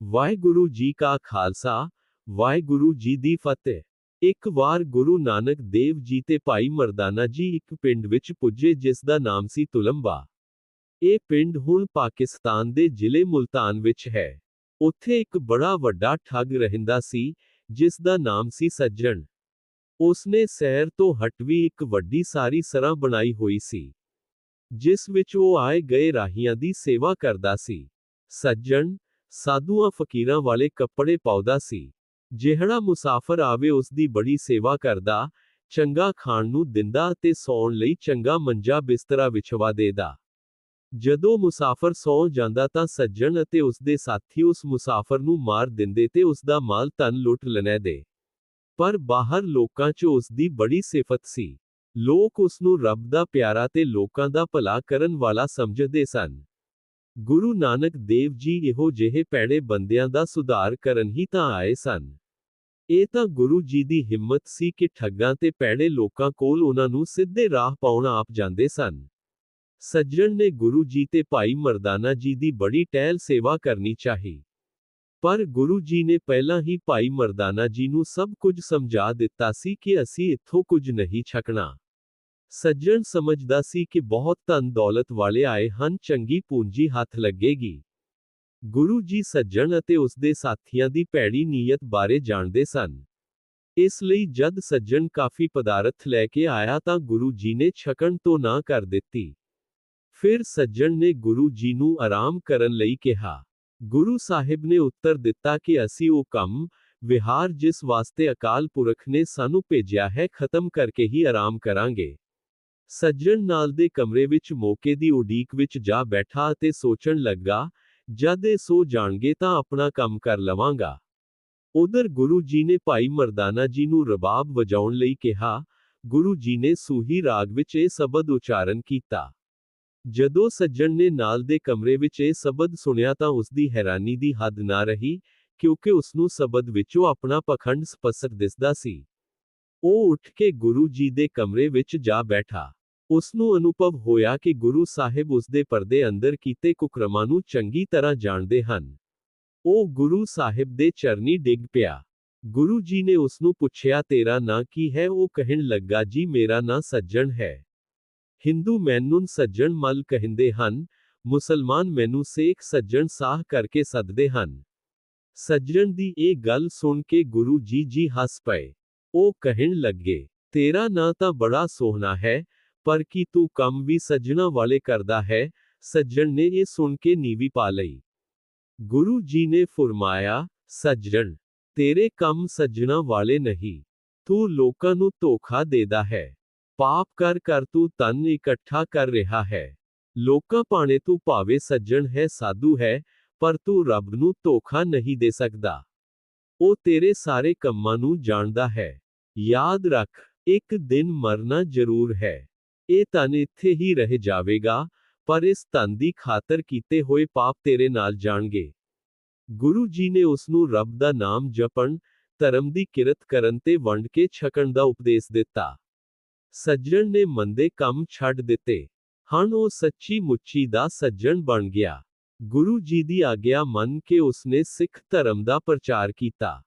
ਵਾਹਿਗੁਰੂ ਜੀ ਕਾ ਖਾਲਸਾ, ਵਾਹਿਗੁਰੂ ਜੀ ਦੀ ਫਤਿਹ। ਇੱਕ ਵਾਰ ਗੁਰੂ ਨਾਨਕ ਦੇਵ ਜੀ ਤੇ ਭਾਈ ਮਰਦਾਨਾ ਜੀ ਇੱਕ ਪਿੰਡ ਵਿੱਚ ਪੁੱਜੇ ਜਿਸ ਦਾ ਨਾਮ ਸੀ ਤੁਲੰਬਾ। ਇਹ ਪਿੰਡ ਹੁਣ ਪਾਕਿਸਤਾਨ ਦੇ ਜ਼ਿਲ੍ਹੇ ਮੁਲਤਾਨ ਵਿੱਚ ਹੈ। ਉੱਥੇ ਇੱਕ ਬੜਾ ਵੱਡਾ ਠੱਗ ਰਹਿੰਦਾ ਸੀ, ਜਿਸ ਦਾ ਨਾਮ ਸੀ ਸੱਜਣ। ਉਸਨੇ ਸ਼ਹਿਰ ਤੋਂ ਹਟਵੀ ਇੱਕ ਵੱਡੀ ਸਾਰੀ ਸਰਾਂ ਬਣਾਈ ਹੋਈ ਸੀ, ਜਿਸ ਵਿੱਚ ਉਹ ਆਏ ਗਏ ਰਾਹੀਆਂ ਦੀ ਸੇਵਾ ਕਰਦਾ ਸੀ। ਸੱਜਣ ਸਾਧੂਆਂ ਫਕੀਰਾਂ ਵਾਲੇ ਕੱਪੜੇ ਪਾਉਦਾ ਸੀ ਜਿਹੜਾ ਮੁਸਾਫਰ ਆਵੇ ਉਸ ਦੀ ਬੜੀ ਸੇਵਾ ਕਰਦਾ ਚੰਗਾ ਖਾਣ ਨੂੰ ਦਿੰਦਾ ਤੇ ਸੌਣ ਲਈ ਚੰਗਾ ਮੰਜਾ ਬਿਸਤਰਾ ਵਿਛਵਾ ਦੇਦਾ ਜਦੋਂ ਮੁਸਾਫਰ ਸੌ ਜਾਂਦਾ ਤਾਂ ਸੱਜਣ ਅਤੇ ਉਸ ਦੇ ਸਾਥੀ ਉਸ ਮੁਸਾਫਰ ਨੂੰ ਮਾਰ ਦਿੰਦੇ ਤੇ ਉਸ ਦਾ ਮਾਲ ਧਨ ਲੁੱਟ ਲੈਣੇ ਦੇ ਪਰ ਬਾਹਰ ਲੋਕਾਂ 'ਚ ਉਸ ਦੀ ਬੜੀ ਸਿਫਤ ਸੀ ਲੋਕ ਉਸ ਨੂੰ ਰੱਬ ਦਾ ਪਿਆਰਾ ਤੇ ਲੋਕਾਂ ਦਾ ਭਲਾ ਕਰਨ ਵਾਲਾ ਸਮਝਦੇ ਸਨ ਗੁਰੂ ਨਾਨਕ ਦੇਵ ਜੀ ਇਹੋ ਜਿਹੇ ਪੈੜੇ ਬੰਦਿਆਂ ਦਾ ਸੁਧਾਰ ਕਰਨ ਹੀ ਤਾਂ ਆਏ ਸਨ। ਇਹ ਤਾਂ ਗੁਰੂ ਜੀ ਦੀ ਹਿੰਮਤ ਸੀ ਕਿ ਠੱਗਾਂ ਤੇ ਪੈੜੇ ਲੋਕਾਂ ਕੋਲ ਉਹਨਾਂ ਨੂੰ ਸਿੱਧੇ ਰਾਹ ਪਾਉਣ ਆਪ ਜਾਂਦੇ ਸਨ। ਸੱਜਣ ਨੇ ਗੁਰੂ ਜੀ ਤੇ ਭਾਈ ਮਰਦਾਨਾ ਜੀ ਦੀ ਬੜੀ ਟਹਿਲ ਸੇਵਾ ਕਰਨੀ ਚਾਹੀ। ਪਰ ਗੁਰੂ ਜੀ ਨੇ ਪਹਿਲਾਂ ਹੀ ਭਾਈ ਮਰਦਾਨਾ ਜੀ ਨੂੰ ਸਭ ਕੁਝ ਸਮਝਾ ਦਿੱਤਾ ਸੀ ਕਿ ਅਸੀਂ ਇੱਥੋਂ ਕੁਝ ਨਹੀਂ ਛਕਣਾ। ਸੱਜਣ ਸਮਝਦਾ ਸੀ ਕਿ ਬਹੁਤ ਧਨ ਦੌਲਤ ਵਾਲੇ ਆਏ ਹਨ ਚੰਗੀ ਪੂੰਜੀ ਹੱਥ ਲੱਗੇਗੀ ਗੁਰੂ ਜੀ ਸੱਜਣ ਅਤੇ ਉਸ ਦੇ ਸਾਥੀਆਂ ਦੀ ਭੈੜੀ ਨੀਅਤ ਬਾਰੇ ਜਾਣਦੇ ਸਨ ਇਸ ਲਈ ਜਦ ਸੱਜਣ ਕਾਫੀ ਪਦਾਰਥ ਲੈ ਕੇ ਆਇਆ ਤਾਂ ਗੁਰੂ ਜੀ ਨੇ ਛਕਣ ਤੋਂ ਨਾ ਕਰ ਦਿੱਤੀ ਫਿਰ ਸੱਜਣ ਨੇ ਗੁਰੂ ਜੀ ਨੂੰ ਆਰਾਮ ਕਰਨ ਲਈ ਕਿਹਾ ਗੁਰੂ ਸਾਹਿਬ ਨੇ ਉੱਤਰ ਦਿੱਤਾ ਕਿ ਅਸੀਂ ਉਹ ਕੰਮ ਵਿਹਾਰ ਜਿਸ ਵਾਸਤੇ ਅਕਾਲ ਪੁਰਖ ਨੇ ਸਾਨੂੰ ਭੇਜਿਆ ਹੈ ਖਤਮ ਕਰਕੇ ਹੀ ਆਰਾਮ ਕਰਾਂਗੇ ਸੱਜਣ ਨਾਲ ਦੇ ਕਮਰੇ ਵਿੱਚ ਮੌਕੇ ਦੀ ਉਡੀਕ ਵਿੱਚ ਜਾ ਬੈਠਾ ਅਤੇ ਸੋਚਣ ਲੱਗਾ ਜਦ ਇਹ ਸੋ ਜਾਣਗੇ ਤਾਂ ਆਪਣਾ ਕੰਮ ਕਰ ਲਵਾਂਗਾ ਉਧਰ ਗੁਰੂ ਜੀ ਨੇ ਭਾਈ ਮਰਦਾਨਾ ਜੀ ਨੂੰ ਰਬਾਬ ਵਜਾਉਣ ਲਈ ਕਿਹਾ ਗੁਰੂ ਜੀ ਨੇ ਸੂਹੀ ਰਾਗ ਵਿੱਚ ਇਹ ਸ਼ਬਦ ਉਚਾਰਨ ਕੀਤਾ ਜਦੋਂ ਸੱਜਣ ਨੇ ਨਾਲ ਦੇ ਕਮਰੇ ਵਿੱਚ ਇਹ ਸ਼ਬਦ ਸੁਣਿਆ ਤਾਂ ਉਸ ਦੀ ਹੈਰਾਨੀ ਦੀ ਹੱਦ ਨਾ ਰਹੀ ਕਿਉਂਕਿ ਉਸ ਨੂੰ ਸ਼ਬਦ ਵਿੱਚੋਂ ਆਪਣਾ ਪਖੰਡ ਸਪਸ਼ਟ ਦਿਸਦਾ ਸੀ ਉਹ ਉੱਠ ਕੇ ਗੁਰੂ ਜੀ ਦੇ ਕਮਰੇ ਵਿੱਚ ਜਾ ਬੈਠਾ ਉਸ ਨੂੰ ਅਨੁਭਵ ਹੋਇਆ ਕਿ ਗੁਰੂ ਸਾਹਿਬ ਉਸ ਦੇ ਪਰਦੇ ਅੰਦਰ ਕੀਤੇ ਕੁਕਰਮਾਂ ਨੂੰ ਚੰਗੀ ਤਰ੍ਹਾਂ ਜਾਣਦੇ ਹਨ ਉਹ ਗੁਰੂ ਸਾਹਿਬ ਦੇ ਚਰਨੀ ਡਿੱਗ ਪਿਆ ਗੁਰੂ ਜੀ ਨੇ ਉਸ ਨੂੰ ਪੁੱਛਿਆ ਤੇਰਾ ਨਾਂ ਕੀ ਹੈ ਉਹ ਕਹਿਣ ਲੱਗਾ ਜੀ ਮੇਰਾ ਨਾਂ ਸੱਜਣ ਹੈ ਹਿੰਦੂ ਮੈਨੂੰ ਸੱਜਣ ਮਲ ਕਹਿੰਦੇ ਹਨ ਮੁਸਲਮਾਨ ਮੈਨੂੰ ਸੇਖ ਸੱਜਣ ਸਾਹ ਕਰਕੇ ਸੱਦਦੇ ਹਨ ਸੱਜਣ ਦੀ ਇਹ ਗੱਲ ਸੁਣ ਕੇ ਗੁਰੂ ਜੀ ਜੀ ਹੱਸ ਪਏ ਉਹ ਕਹਿਣ ਲੱਗੇ ਤੇਰਾ ਨਾਂ ਤਾਂ ਬੜਾ ਸੋਹਣਾ ਹੈ ਪਰ ਕੀ ਤੂੰ ਕੰਮ ਵੀ ਸੱਜਣਾ ਵਾਲੇ ਕਰਦਾ ਹੈ ਸੱਜਣ ਨੇ ਇਹ ਸੁਣ ਕੇ ਨੀਵੀ ਪਾ ਲਈ ਗੁਰੂ ਜੀ ਨੇ ਫਰਮਾਇਆ ਸੱਜਣ ਤੇਰੇ ਕੰਮ ਸੱਜਣਾ ਵਾਲੇ ਨਹੀਂ ਤੂੰ ਲੋਕਾਂ ਨੂੰ ਧੋਖਾ ਦੇਦਾ ਹੈ ਪਾਪ ਕਰ ਕਰ ਤੂੰ ਤਨ ਇਕੱਠਾ ਕਰ ਰਿਹਾ ਹੈ ਲੋਕਾਂ ਪਾਣੇ ਤੂੰ ਭਾਵੇਂ ਸੱਜਣ ਹੈ ਸਾਧੂ ਹੈ ਪਰ ਤੂੰ ਰੱਬ ਨੂੰ ਧੋਖਾ ਨਹੀਂ ਦੇ ਸਕਦਾ ਉਹ ਤੇਰੇ ਸਾਰੇ ਕੰਮਾਂ ਨੂੰ ਜਾਣਦਾ ਹੈ ਯਾਦ ਰੱਖ ਇੱਕ ਦਿਨ ਮਰਨਾ ਜ਼ਰੂਰ ਹੈ ਇਹ ਤਨ ਇੱਥੇ ਹੀ ਰਹਿ ਜਾਵੇਗਾ ਪਰ ਇਸ ਤਨ ਦੀ ਖਾਤਰ ਕੀਤੇ ਹੋਏ ਪਾਪ ਤੇਰੇ ਨਾਲ ਜਾਣਗੇ ਗੁਰੂ ਜੀ ਨੇ ਉਸ ਨੂੰ ਰੱਬ ਦਾ ਨਾਮ ਜਪਣ ਧਰਮ ਦੀ ਕਿਰਤ ਕਰਨ ਤੇ ਵੰਡ ਕੇ ਛਕਣ ਦਾ ਉਪਦੇਸ਼ ਦਿੱਤਾ ਸੱਜਣ ਨੇ ਮੰਦੇ ਕੰਮ ਛੱਡ ਦਿੱਤੇ ਹਣ ਉਹ ਸੱਚੀ ਮੁੱਚੀ ਦਾ ਸੱਜਣ ਬਣ ਗਿਆ ਗੁਰੂ ਜੀ ਦੀ ਆਗਿਆ ਮੰਨ ਕੇ ਉਸਨੇ ਸਿੱਖ ਧਰਮ ਦਾ ਪ੍ਰਚਾਰ ਕੀਤਾ